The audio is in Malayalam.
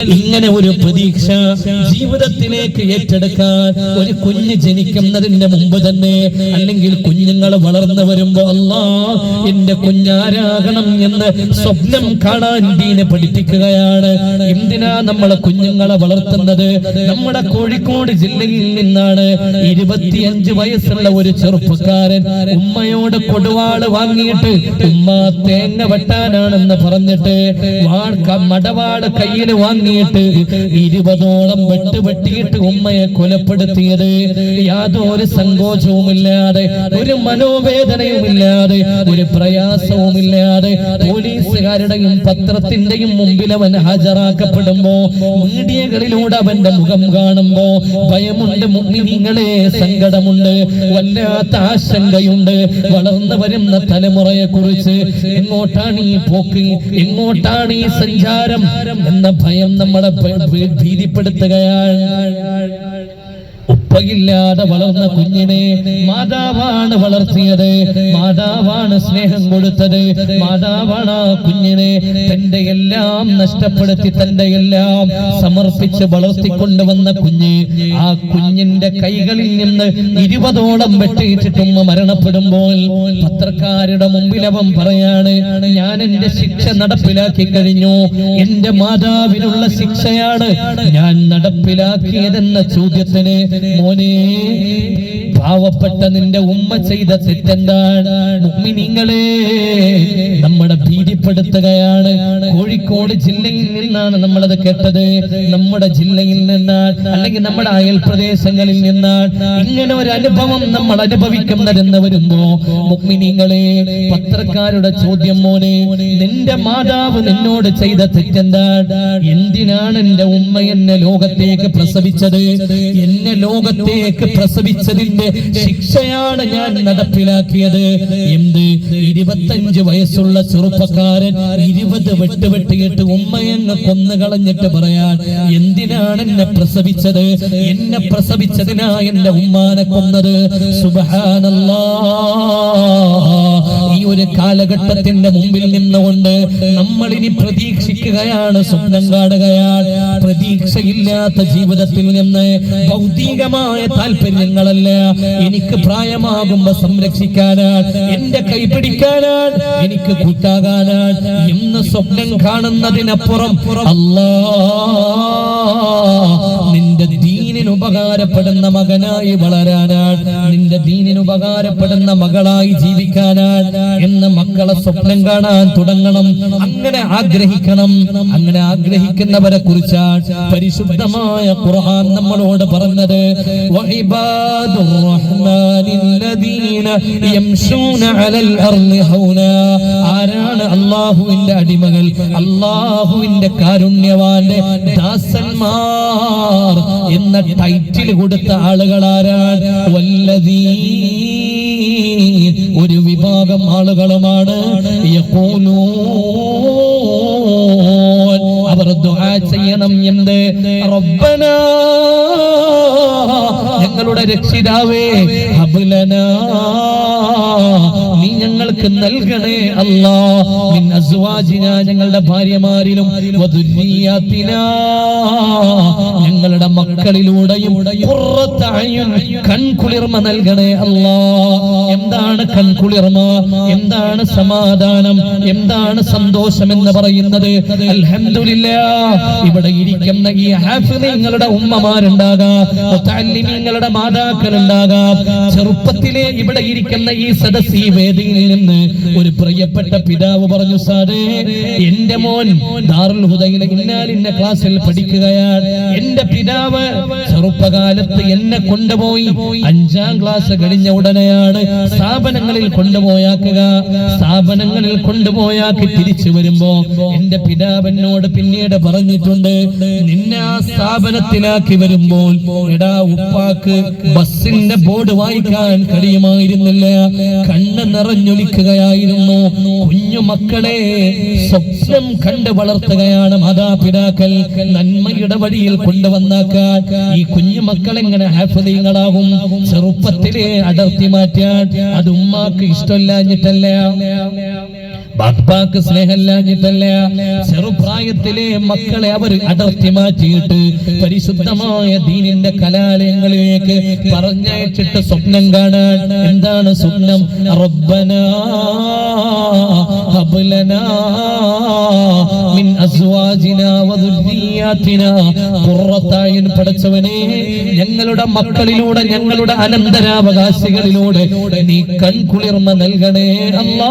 ഇങ്ങനെ ഒരു പ്രതീക്ഷ ജീവിതത്തിലേക്ക് ഏറ്റെടുക്കാൻ ഒരു കുഞ്ഞ് ജനിക്കുന്നതിന്റെ മുമ്പ് തന്നെ അല്ലെങ്കിൽ കുഞ്ഞുങ്ങൾ വളർന്നു വരുമ്പോ അല്ലാ എന്റെ കുഞ്ഞാരാകണം എന്ന് സ്വപ്നം കാണാൻ ദീനെ പഠിപ്പിക്കുകയാണ്. എന്തിനാ നമ്മളെ കുഞ്ഞുങ്ങളെ വളർത്തുന്നത്? നമ്മുടെ കോഴിക്കോട് ജില്ലയിൽ നിന്നാണ് ഇരുപത്തിയഞ്ച് വയസ്സുള്ള ഒരു ചെറുപ്പക്കാരൻ ഉമ്മയോട് കൊടുവാൾ വാങ്ങിയിട്ട് ഉമ്മ തേങ്ങ വെട്ടാനാണെന്ന് പറഞ്ഞിട്ട് വാൾ മടവാൾ കയ്യിൽ വാങ്ങിയിട്ട് ഇരുപതോളം വെട്ട് വെട്ടിയിട്ട് ഉമ്മയെ കൊലപ്പെടുത്തിയത് യാതൊരു സങ്കോചവുമില്ലാതെ ഒരു മനോവേദനയുമില്ലാതെ ഒരു പ്രയാസവുമില്ലാതെ പോലീസുകാരുടെയും പത്രത്തിന്റെയും മുമ്പിൽ അവൻ ഹാജരാക്കപ്പെടുമ്പോ മീഡിയകളിലൂടെ അവന്റെ മുഖം കാണുമ്പോ ഭയമുണ്ട് മുന്നിങ്ങളെ സങ്കടമുണ്ട് വല്ലാത്ത ആശങ്കയുണ്ട്. വളർന്നു വരുന്ന തലമുറയെ കുറിച്ച് എങ്ങോട്ടാണ് ഈ പോക്ക് എങ്ങോട്ടാണ് ഈ സഞ്ചാരം എന്ന ഭയം നമ്മളെ ഭീതിപ്പെടുത്തുകയാണ്. ഉപ്പയില്ലാതെ വളർന്ന കുഞ്ഞിനെ മാതാവാണ് വളർത്തിയത്. മാതാവാണ് സ്നേഹം കൊടുത്തത്. മാതാവാണ് ആ കുഞ്ഞിനെ തന്റെ എല്ലാം നഷ്ടപ്പെടുത്തി തന്റെ എല്ലാം സമർപ്പിച്ച് വളർത്തിക്കൊണ്ടുവന്ന കുഞ്ഞ് ആ കുഞ്ഞിന്റെ കൈകളിൽ നിന്ന് ഇരുപതോളം വെട്ടിയിട്ടിട്ടും മരണപ്പെടുമ്പോൾ പത്രക്കാരുടെ മുമ്പിൽ അവൻ പറയാണ് ഞാൻ എന്റെ ശിക്ഷ നടപ്പിലാക്കി കഴിഞ്ഞു. എന്റെ മാതാവിനുള്ള ശിക്ഷയാണ് ഞാൻ നടപ്പിലാക്കിയതെന്ന ചോദ്യത്തിന് മോനെ പാവപ്പെട്ട നിന്റെ ഉമ്മ ചെയ്ത തെറ്റെന്താണ്? മുഅ്മിനീങ്ങളെ നമ്മുടെ ഭീതിപ്പെടുത്തുകയാണ്. കോഴിക്കോട് ജില്ലയിൽ നിന്നാണ് നമ്മളത് കേട്ടത്. നമ്മുടെ ജില്ലയിൽ നിന്നാണ് അല്ലെങ്കിൽ നമ്മുടെ അയൽ പ്രദേശങ്ങളിൽ നിന്നാണ് ഇങ്ങനെ ഒരു അനുഭവം നമ്മൾ അനുഭവിക്കുന്നതെന്ന് വരുമ്പോ മുഅ്മിനീങ്ങളെ പത്രക്കാരുടെ ചോദ്യം മോനെ നിന്റെ മാതാവ് നിന്നോട് ചെയ്ത തെറ്റെന്താണ്? എന്തിനാണ് എന്റെ ഉമ്മ എന്നെ ലോകത്തേക്ക് പ്രസവിച്ചത്? എന്നെ ലോകത്തേക്ക് പ്രസവിച്ചതിന്റെ ശിക്ഷയാണ് ഞാൻ നടപ്പിലാക്കിയത്. എന്ത്? ഇരുപത്തഞ്ച് വയസ്സുള്ള ചെറുപ്പക്കാരൻ ഇരുപത് വെട്ട് വെട്ടിയിട്ട് ഉമ്മയെന്ന് കൊന്നു കളഞ്ഞിട്ട് പറയാൻ എന്തിനാണ് എന്നെ പ്രസവിച്ചത്? എന്നെ പ്രസവിച്ചതിനാ എന്റെ ഉമ്മാനെ കൊന്നത്? സുബഹാനല്ലാ. കാലഘട്ടത്തിന്റെ മുമ്പിൽ നിന്നുകൊണ്ട് നമ്മൾ ഇനി പ്രതീക്ഷിക്കുകയാണ് സ്വപ്നം കാണുകയാണ്. പ്രതീക്ഷയില്ലാത്ത ജീവിതത്തിൽ നിന്ന് ഭൗതികമായ താല്പര്യങ്ങളല്ല? എനിക്ക് പ്രായമാകുമ്പോ സംരക്ഷിക്കാനാണ് എന്റെ കൈ പിടിക്കാനാണ് എനിക്ക് കൂട്ടാകാനാണ്. എന്ന് സ്വപ്നം കാണുന്നതിനപ്പുറം അല്ലാ നിന്റെ ദീനിന് ഉപകാരപ്പെടുന്ന മകനായി വളരാനാണ് നിന്റെ ദീനിന് ഉപകാരപ്പെടുന്ന മകളായി ജീവിക്കാനാണ്. മക്കളെ സ്വപ്നം കാണാൻ തുടങ്ങണം. അങ്ങനെ ആഗ്രഹിക്കണം. അങ്ങനെ ആഗ്രഹിക്കുന്നവരെ കുറിച്ചാണ് പരിശുദ്ധമായ ഖുർആൻ നമ്മളോട് പറഞ്ഞത്. ആരാണ് അള്ളാഹുവിന്റെ അടിമകൾ? അള്ളാഹുവിന്റെ കാരുണ്യവാന്റെ ദാസന്മാർ എന്ന ടൈറ്റിൽ കൊടുത്ത ആളുകൾ ആരാണ് വല്ലതീ ഒരു വിഭാഗം ആളുകളുമാണ്. അവർ ദുആ ചെയ്യണം എന്ത്? റബ്ബനാ. ഞങ്ങളുടെ രക്ഷിതാവേ നീ ഞങ്ങൾക്ക് നൽകണേ അല്ലാ. മിൻ ഞങ്ങളുടെ ഭാര്യമാരിലും ഞങ്ങളുടെ മക്കളിലൂടെയും കൺകുളിർമ നൽകണേ അല്ലാ. എന്താണ് കൺകുളിർമ? എന്താണ് സമാധാനം? എന്താണ് സന്തോഷം എന്ന് പറയുന്നത്? അൽഹംദുലില്ലാ. ഇവിടെ ഇരിക്കുന്ന ഈ ഹാഫിദീങ്ങളുടെ ഉമ്മമാരുണ്ടാകാം. മുത്തഅല്ലിമീങ്ങളുടെ മാതാക്കൾ ഉണ്ടാകാം ചെറുപ്പത്തിലെ ഇവിടെ ഇരിക്കുന്ന ഈ സദസ് ഈ വേദിയിൽ നിന്ന് ഒരു പ്രിയപ്പെട്ട പിതാവ് പറഞ്ഞു സാറേ എന്റെ മോൻ ദാറുൽ ഇന്നാലിന്ന ക്ലാസ്സിൽ പഠിക്കുകയാണ്. എന്റെ പിതാവ് ചെറുപ്പകാലത്ത് എന്നെ കൊണ്ടുപോയി അഞ്ചാം ക്ലാസ് കഴിഞ്ഞ ഉടനെയാണ് സ്ഥാപനങ്ങളിൽ കൊണ്ടുപോയാക്കുക. സ്ഥാപനങ്ങളിൽ കൊണ്ടുപോയാക്കി തിരിച്ചു വരുമ്പോ എന്റെ പിതാവിനോട് പിന്നീട് പറഞ്ഞിട്ടുണ്ട് നിന്നെ ആ സ്ഥാപനത്തിലാക്കി വരുമ്പോൾ എടാ ഉപ്പാക്ക് ബസ്സിന്റെ ബോർഡ് വായിക്കാൻ കഴിയുമായിരുന്നില്ല. കണ്ണ് നിറഞ്ഞൊലിക്കുകയായിരുന്നു. കുഞ്ഞു മക്കളെ സ്വപ്നം കണ്ട് വളർത്തുകയാണ് മാതാപിതാക്കൾ. നന്മയുടെ വഴിയിൽ കൊണ്ടുവന്നാക്കാൻ ഈ കുഞ്ഞു മക്കൾ എങ്ങനെ ഹാഫലീങ്ങളാകും ചെറുപ്പത്തിലെ അടർത്തി മാറ്റാൻ അത് ഉമ്മാക്ക് ഇഷ്ടമില്ലാഞ്ഞിട്ടല്ല. ബാപ്പാക്ക് സ്നേഹമില്ലാഞ്ഞിട്ടല്ല ചെറുപ്രായത്തിലെ മക്കളെ അവർ അടർത്തി മാറ്റിയിട്ട് പരിശുദ്ധമായ ദീനിന്റെ കലാലയങ്ങളിലേക്ക് പറഞ്ഞയച്ചിട്ട് സ്വപ്നം കാണാൻ എന്താണ് സ്വപ്നം? റബ്ബന ഹബ്ലനാ മിൻ അസ്വാജിനാ ഖുർറത്തായിൻ പടച്ചവനെ ഞങ്ങളുടെ മക്കളിലൂടെ ഞങ്ങളുടെ അനന്തരാവകാശികളിലൂടെ നീ കൺകുളിർമ നൽകണേ അല്ലാ.